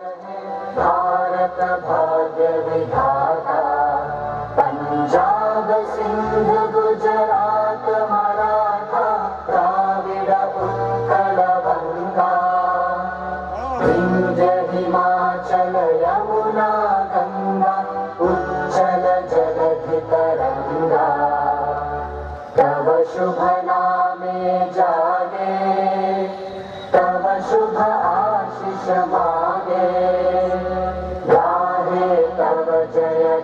भारत भाग्य विधाता। पंजाब सिंध गुजरात मराठा, द्राविड उत्कल बंगा विंध्य हिमाचल यमुना गंगा उज्जल जलधि तरंगा तव शुभ सर्वजय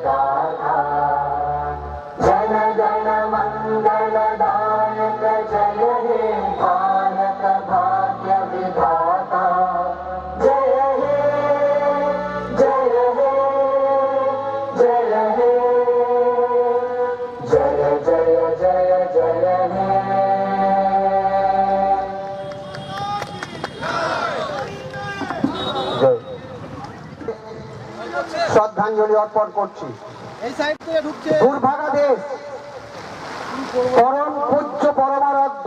শ্রদ্ধাঞ্জলি অর্পণ করছি। দুর্ভাগা দেশ। পরম পূজ্য পরমারাধ্য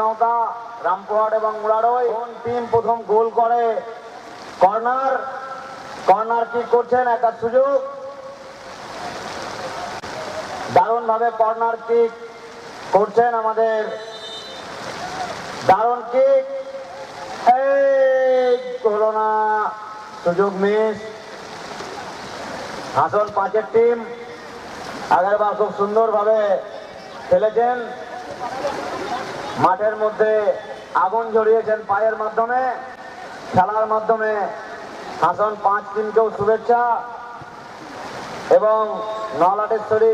গাঁওতা রামপুরহাট এবং মুরারই। কোন টিম প্রথম গোল করে কর্নার। কর্নার কি করছেন? একটা সুযোগ। দারুণ ভাবে কর্নার কিক করছেন আমাদের দারুণ কিক এই না। সুযোগ মিস হাসন পাঁচের টিম আগেরবার খুব সুন্দরভাবে খেলেছেন। মাঠের মধ্যে আগুন ঝরিয়েছেন পায়ের মাধ্যমে, খেলার মাধ্যমে। হাসন পাঁচ টিমকেও শুভেচ্ছা। এবং নলাটেশ্বরী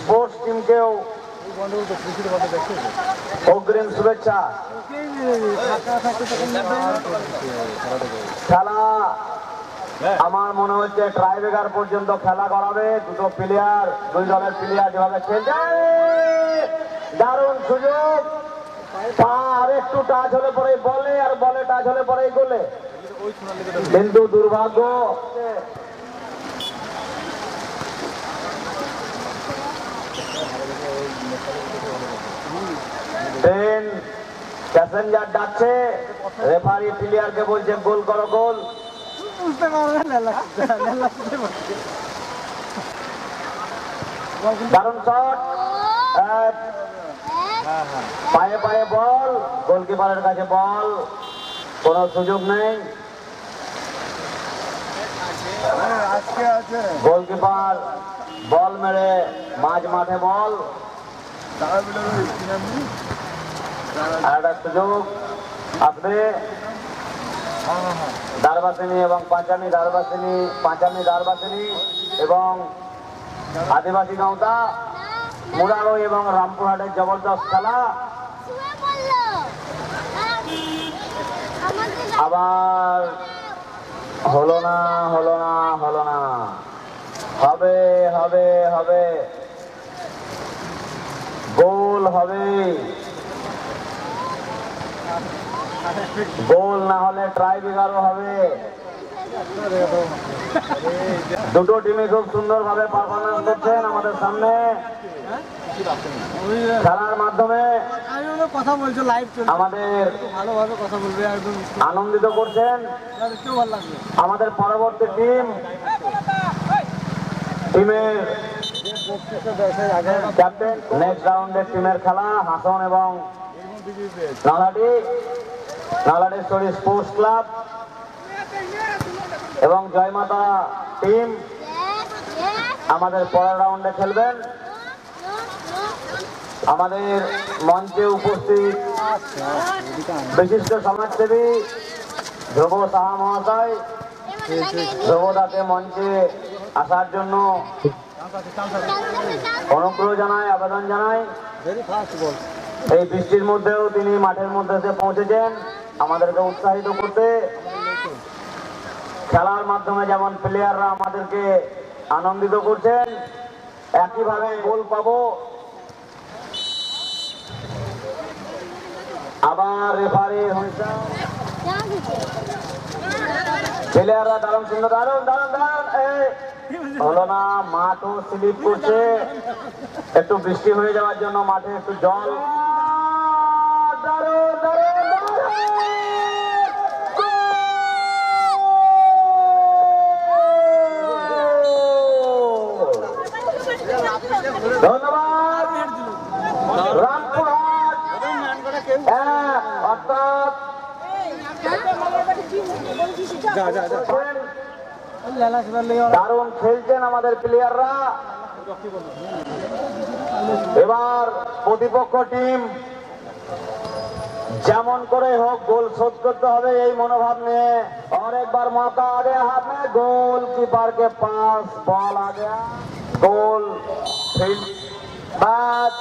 স্পোর্টস টিমকেও অগ্রিম শুভেচ্ছা। খেলা আমার মনে হচ্ছে ট্রাইবেগার পর্যন্ত খেলা করাবে। দুটো প্লেয়ার দুই দলের প্লেয়ার যেভাবে খেলছে। দারুণ সুযোগ। পা আর একটু টাচ হলে পরে বলে আর বলে টাচ হলে পরে গোলে। কিন্তু দুর্ভাগ্য। ট্রেন প্যাসেঞ্জার ডাকছে। রেফারি প্লেয়ারকে বলছে গোল করো গোল। দারুণ শট। পায়ে পায়ে বল, গোলকিপারের কাছে বল। কোনো সুযোগ নেই। গোলকিপার বল মেরে মাঝ মাঠে বল। একটা সুযোগ আসবে। দারবাসিনী এবং পাঁচানি, দারবাসিনী পাঁচানি, দারবাসিনী এবং আদিবাসী গাঁওতা মুরারো এবং রামপুরহাটের জবরদস্ত খেলা। আবার হলো না হলো না হলো না। হবে হবে হবে। গোল হবে। গোল না হলে ট্রাই বিঘারও হবে। দুটো টিমই খুব সুন্দর ভাবে পারফরমেন্স করছেন আমাদের সামনে। খেলার মাধ্যমে আমি কথা বলছো লাইভ চলছে। আমাদের ভালোভাবে কথা বলবে একদম আনন্দিত করছেন। আমাদের পরবর্তী টিম টিমের ক্যাপ্টেন নেক্সট রাউন্ডের টিমের খেলা হাসন এবং নালাডি। নালাডেশ্বরী স্পোর্টস ক্লাব এবং জয়মাতা টিম আমাদের পরের রাউন্ডে খেলবেন। আমাদের মঞ্চে উপস্থিত বিশিষ্ট সমাজসেবী ধ্রুব সাহা মহাশয়। ধ্রুবদাকে মঞ্চে আসার জন্য অনুগ্রহ জানায় আবেদন বল এই বৃষ্টির মধ্যেও তিনি মাঠের মধ্যে এসে পৌঁছেছেন। আমাদেরকে উৎসাহিত করতে। খেলার মাধ্যমে যেমন প্লেয়াররা আমাদেরকে আনন্দিত করছেন, একইভাবে গোল পাবো। আবার দারুণ দারুণ না মাঠও স্লিপ করছে। একটু বৃষ্টি হয়ে যাওয়ার জন্য মাঠে একটু জল। দারুণ খেলছেন আমাদের প্লেয়াররা এবার প্রতিপক্ষ টিম যেমন করে হোক গোল শোধ করতে হবে এই মনোভাব নিয়ে और एक बार मौका आ गया हाथ में गोल कीपर के पास बॉल आ गया गोल फील्ड बैट